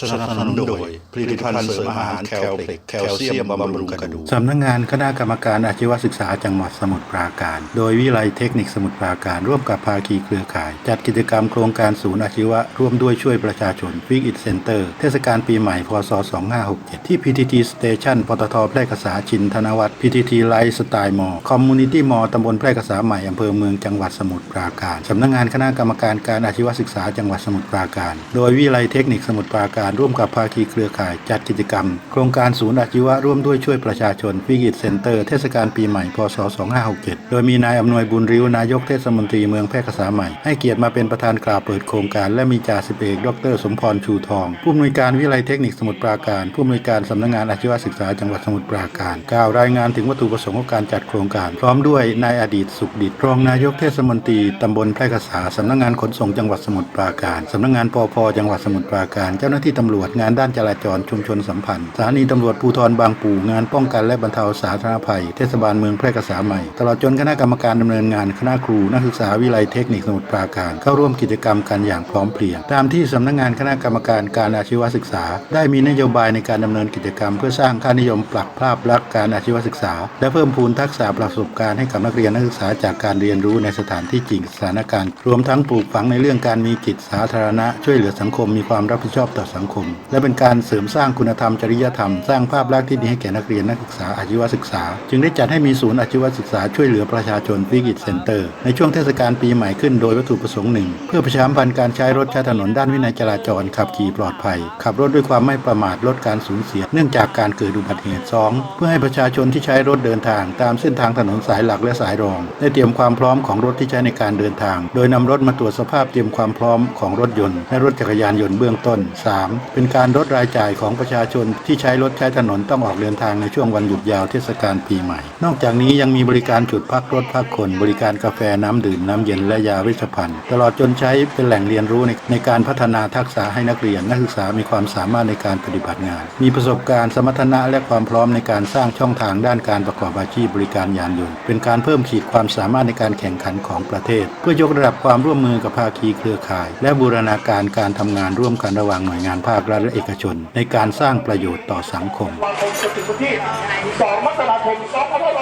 สนับสนุนโดยผลิตภัณฑ์เสริมอาหารแคลเพล็กแคลเซียมบำรุงกระดูกสำนักงานคณะกรรมการอาชีวศึกษาจังหวัดสมุทรปราการ โดยวิไลยเทคนิคสมุทรปราการ ร่วมกับภาคีเครือข่าย จัดกิจกรรมโครงการศูนย์อาชีวะ ร่วมด้วยช่วยประชาชนฟิกอิ t เซ็นเตอร์เทศกาลปีใหม่พศ 2567 ที่ PTT Station ปตทแพร่กษาชินธนวัฒน์ PTT Life Style Mall Community Mall ตำบลแพร่กษาใหม่อำเภอเมืองจังหวัดสมุทรปราการสำนักงานคณะกรรมการการอาชีวศึกษาจังหวัดสมุทรปราการ โดยวิไลยเทคนิคสมุทรปราการร่วมกับภาคีเครือข่ายจัดกิจกรรม โครงการศูนย์อาชีวะร่วมด้วยช่วยประชาชนฟิกิตเซ็นเตอร์เทศกาลปีใหม่ พศ 2567 โดยมีนายอำนวยบุญริ้วนายกเทศมนตรีเมืองแพร่กษาใหม่ ให้เกียรติมาเป็นประธานกล่าวเปิดโครงการ และมีจ่าสิบเอกดร สมพรชูทอง ผู้อำนวยการวิไลยเทคนิคสมุทรปราการผู้อำนวยการสำนักงานอาชีวศึกษาจังหวัดสมุทรปราการกล่าวรายงานถึงวัตถุประสงค์ของการจัดโครงการ พร้อมด้วยนายอดีตสุขดิตรองนายกเทศมนตรีตำบลแพร่กษาสำนักงานขนส่งจังหวัดสมุทรปราการสำนักงานปอพจังหวัดสมุทรปราการเจ้าหน้าที่ตำรวจงานด้านจราจรชุมชนสัมพันธ์ สถานีตำรวจภูธรบางปูงานป้องกันและบรรเทาสาธารณภัย เทศบาลเมืองแพร่กษาใหม่ ตลอดจนคณะกรรมการดำเนินงานคณะครูนักศึกษาวิไลเทคนิคสมุทรปราการ เข้าร่วมกิจกรรมกันอย่างพร้อมเพรียง ตามที่สำนักงานคณะกรรมการการอาชีวศึกษา ได้มีนโยบายในการดำเนินกิจกรรม เพื่อสร้างค่านิยมปรับภาพลักษณ์การอาชีวศึกษา และเพิ่มพูนทักษะประสบการณ์ให้กับนักเรียนนักศึกษาจากการเรียนรู้ในสถานที่จริงสถานการณ์ รวมทั้งปลูกฝังในเรื่องการมีจิตสาธารณะช่วยเหลือสังคมมีความรับผิดชอบต่อสังสังคม และเป็นการเสริมสร้างคุณธรรมจริยธรรม สร้างภาพลักษณ์ที่ดีให้แก่นักเรียนนักศึกษาอาชีวศึกษา จึงได้จัดให้มีศูนย์อาชีวศึกษาช่วยเหลือประชาชนฟิกิตเซ็นเตอร์ในช่วงเทศกาลปีใหม่ขึ้นโดยวัตถุประสงค์หนึ่งเพื่อประชาสัมพันธ์การใช้รถใช้ถนนด้านวินัยจราจรขับขี่ปลอดภัย ขับรถด้วยความไม่ประมาทลดการสูญเสีย เนื่องจากการเกิดอุบัติเหตุ 2. เพื่อให้ประชาชนที่ใช้รถเดินทาง ตามเส้นทางถนนสายหลักและสายรอง ได้เตรียมความพร้อมของรถที่ใช้ในการเดินทาง โดยนำรถมาตรวจสภาพเตรียมความพร้อมของรถยนต์และรถจักรยานยนต์เบื้องต้น 3. เป็นการลดรายจ่ายของประชาชนที่ใช้รถใช้ถนนต้องออกเดินทางในช่วงวันหยุดยาวเทศกาลปีใหม่ นอกจากนี้ยังมีบริการจุดพักรถพักคน บริการกาแฟน้ำดื่มน้ำเย็นและยาเวชภัณฑ์ ตลอดจนใช้เป็นแหล่งเรียนรู้ในในการพัฒนาทักษะให้นักเรียนนักศึกษามีความสามารถในการปฏิบัติงาน มีประสบการณ์สมรรถนะและความพร้อมในการสร้างช่องทางด้านการประกอบอาชีพบริการยานยนต์ เป็นการเพิ่มขีดความสามารถในการแข่งขันของประเทศ เพื่อยกระดับความร่วมมือกับภาคีเครือข่าย และบูรณาการการทำงานร่วมกันระหว่างหน่วยงานภาครัฐและเอกชน ในการสร้างประโยชน์ต่อสังคมวันคงจะถึงวันที่ 2 มกราคม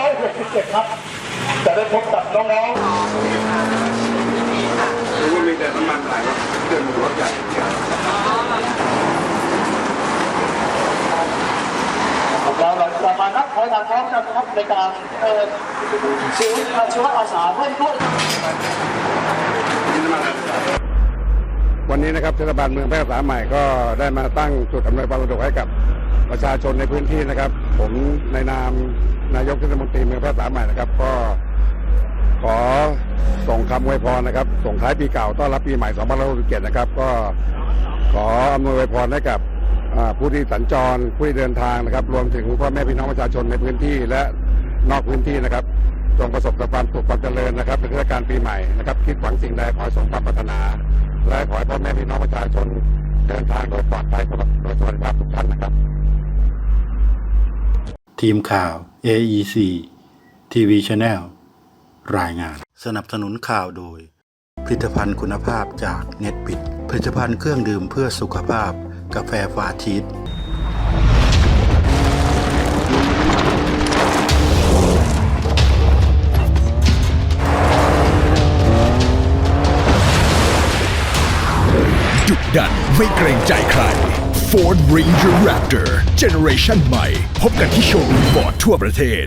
2567 ครับ จะได้พบกับน้องๆรู้ว่ามีแต่น้ำมันไหลเครื่องรถใหญ่เราเรามานับถอยหลังพร้อมกันนะครับในการเปิดศูนย์อาชีวอาสาเพื่อด้วย วันนี้นะครับเทศบาลเมืองแพร่กษาใหม่ก็ได้มาตั้งจุดอำนวยความสะดวกให้กับประชาชนในพื้นที่นะครับ ผมในนามนายกเทศมนตรีเมืองแพร่กษาใหม่นะครับ ก็ขอส่งคำอวยพรนะครับ ส่งท้ายปีเก่าต้อนรับปีใหม่ 2567 นะครับ ก็ขออำนวยอวยพรให้กับผู้ที่สัญจรผู้ที่เดินทางนะครับ รวมถึงพ่อแม่พี่น้องประชาชนในพื้นที่และนอกพื้นที่นะครับจงประสบกับความสุขความเจริญนะครับในเทศกาลปีใหม่นะครับ คิดหวังสิ่งใดขอสมความปรารถนา และขอให้พ่อแม่พี่น้องประชาชนเดินทางโดยปลอดภัยโดยสวัสดิภาพทุกท่านนะครับ ทีมข่าว AEC TV Channel รายงาน สนับสนุนข่าวโดย ผลิตภัณฑ์คุณภาพจากเน็ตปิดผลิตภัณฑ์เครื่องดื่มเพื่อสุขภาพ กาแฟฟาชีส ดุดดันไม่เกรงใจใคร Ford Ranger Raptor Generation ใหม่ พบกันที่โชว์รูมบอร์ดทั่วประเทศ